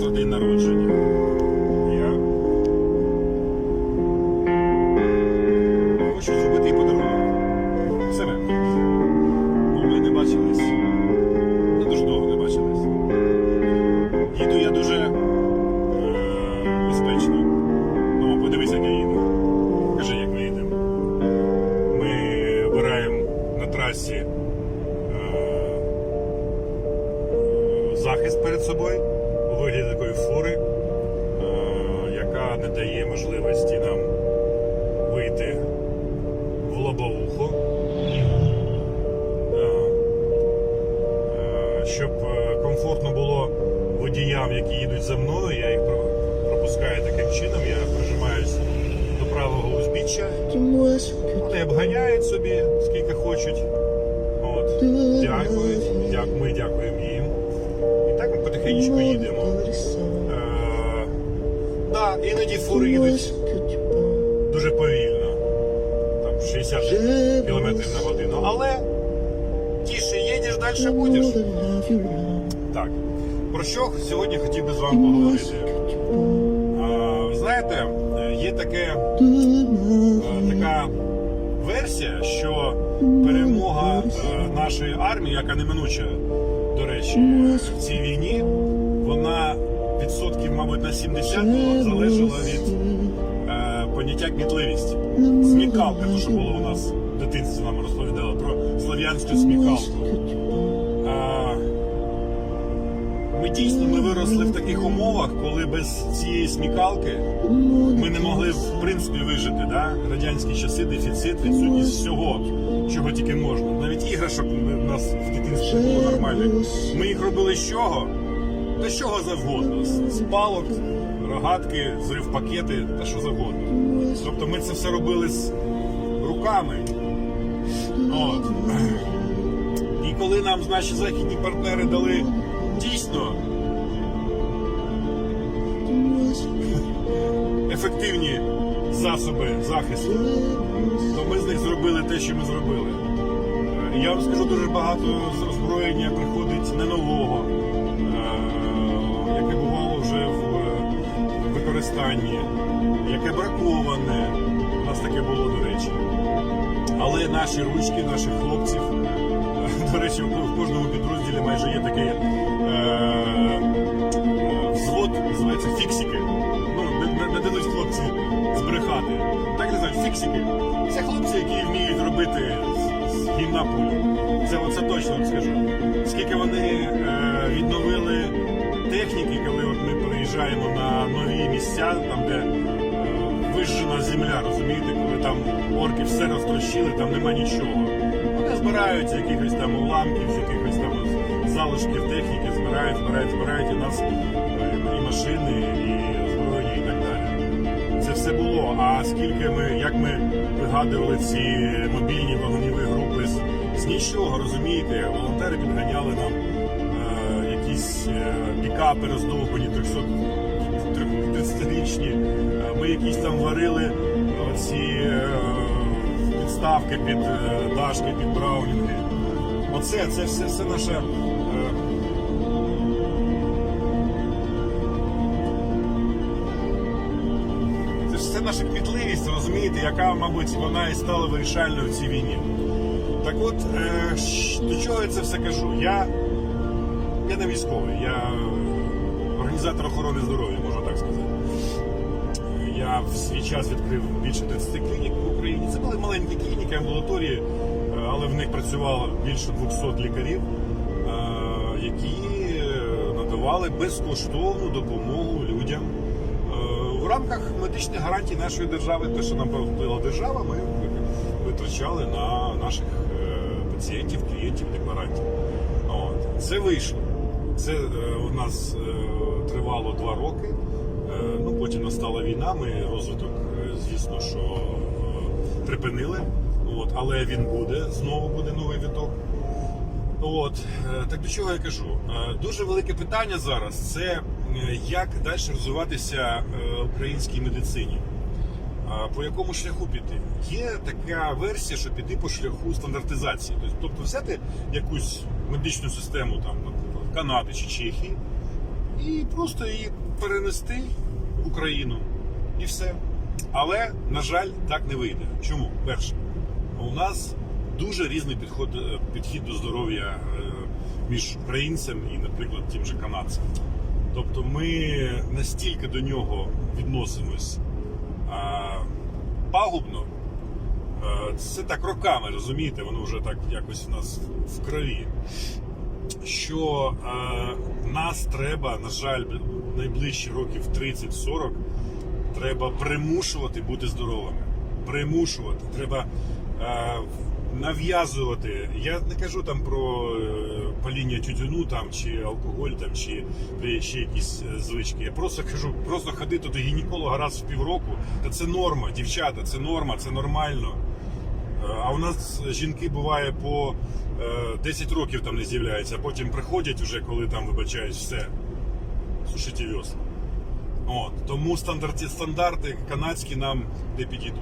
завтра день народження. Я хочу зробити їй подарунок. Себе. Бо ми не бачились. Не дуже довго не бачились. Їду я дуже е, безпечно. Ну, подивись, як я їду. Кажи, як ми їдемо. Ми обираємо на трасі е, захист перед собою дає можливості нам вийти в лобовуху. Е, е, Щоб е, комфортно було водіям, які їдуть за мною, я їх пропускаю таким чином, я прижимаюсь до правого узбіччя. Вони обганяють собі, скільки хочуть. От. Дякують. Дяк, ми дякуємо їм. І так ми потихеньку їдемо. Е, іноді фури їдуть дуже повільно. Там 60 км на годину. Але тише їдеш, далі будеш. Так. Про що сьогодні хотів би з вами поговорити? Ви знаєте, є таке, е, така версія, що перемога е, нашої армії, яка неминуча, до речі, в цій війні, вона відсотків, мабуть, на 70 була, залежала від е, поняття кмітливість. Смікалка, те, що було у нас в дитинстві нам розповідали про слов'янську смікалку. Е, Ми дійсно ми виросли в таких умовах, коли без цієї смікалки ми не могли в принципі вижити. Да? Радянські часи, дефіцит, відсутність всього, чого тільки можна. Навіть іграшок у нас в дитинстві було нормальних. Ми їх робили з чого? З чого завгодно. З палок, рогатки, зрив пакети та що завгодно. Тобто ми це все робили з руками. От. І коли нам наші західні партнери дали дійсно ефективні засоби захисту, то ми з них зробили те, що ми зробили. Е, Я вам скажу, дуже багато озброєння приходить не нового, е, яке бувало вже в використанні, яке браковане. У нас таке було, до речі. Але наші ручки, наших хлопців, е, до речі, в кожному підрозділі майже є такий е, е, взвод, називається фіксики. Ну, не, дадуть хлопці збрехати. Так знаю, фіксики. Це хлопці, які вміють робити гімна пулю. Це оце точно вам скажу. Скільки вони е, відновили техніки, коли от ми переїжджаємо на нові місця, там де е, вижжена земля, розумієте, коли там орки все розтрощили, там нема нічого. Вони збирають якихось там уламків, якихось там залишків техніки, збирають, збирають, збирають і нас е, і машини, і озброєння, і так далі. Все було. А скільки ми, як ми вигадували ці мобільні вагоніві групи з, з нічого, розумієте, волонтери підганяли нам е, якісь е, пікапи роздовбані 300 30-річні. Е, Ми якісь там варили ці е, підставки під е, дашки, під браунінги. Оце, це все, все наша. Це наша кмітливість, розумієте, яка, мабуть, вона і стала вирішальною в цій війні. Так от, е, до чого я це все кажу? Я, я не військовий, я організатор охорони здоров'я, можна так сказати. Я в свій час відкрив більше 30 клінік в Україні. Це були маленькі клініки, амбулаторії, е, але в них працювало більше 200 лікарів, е, які надавали безкоштовну допомогу людям рамках медичних гарантій нашої держави. Те, що нам платила держава, ми витрачали на наших е, пацієнтів, клієнтів, декларантів. От. Це вийшло. Це е, у нас е, тривало два роки. Ну, потім настала війна, ми розвиток, звісно, що припинили. От, але він буде, знову буде новий віток. От, так до чого я кажу? Дуже велике питання зараз це як далі розвиватися е, українській медицині. По якому шляху піти? Є така версія, що піти по шляху стандартизації. Тобто- Тобто взяти якусь медичну систему, там, наприклад, Канади чи Чехії, і просто її перенести в Україну. І все. Але, на жаль, так не вийде. Чому? Перше, у нас дуже різний підход, е, підхід до здоров'я е, між українцем і, наприклад, тим же канадцем. Тобто ми настільки до нього відносимось а, пагубно, е, це так роками, розумієте, воно вже так якось у нас в крові. Що е, нас треба, на жаль, найближчі років 30-40 треба примушувати бути здоровими. Примушувати. Треба е, нав'язувати. Я не кажу там про е, паління тютюну там, чи алкоголь, там, чи ще якісь е, звички. Я просто кажу, просто ходити до гінеколога раз в півроку. Та це норма, дівчата, це норма, це нормально. Е, А у нас жінки буває по е, 10 років там не з'являються, а потім приходять вже, коли там вибачають все. Сушите весла. От. Тому стандарти, стандарти канадські нам не підійдуть.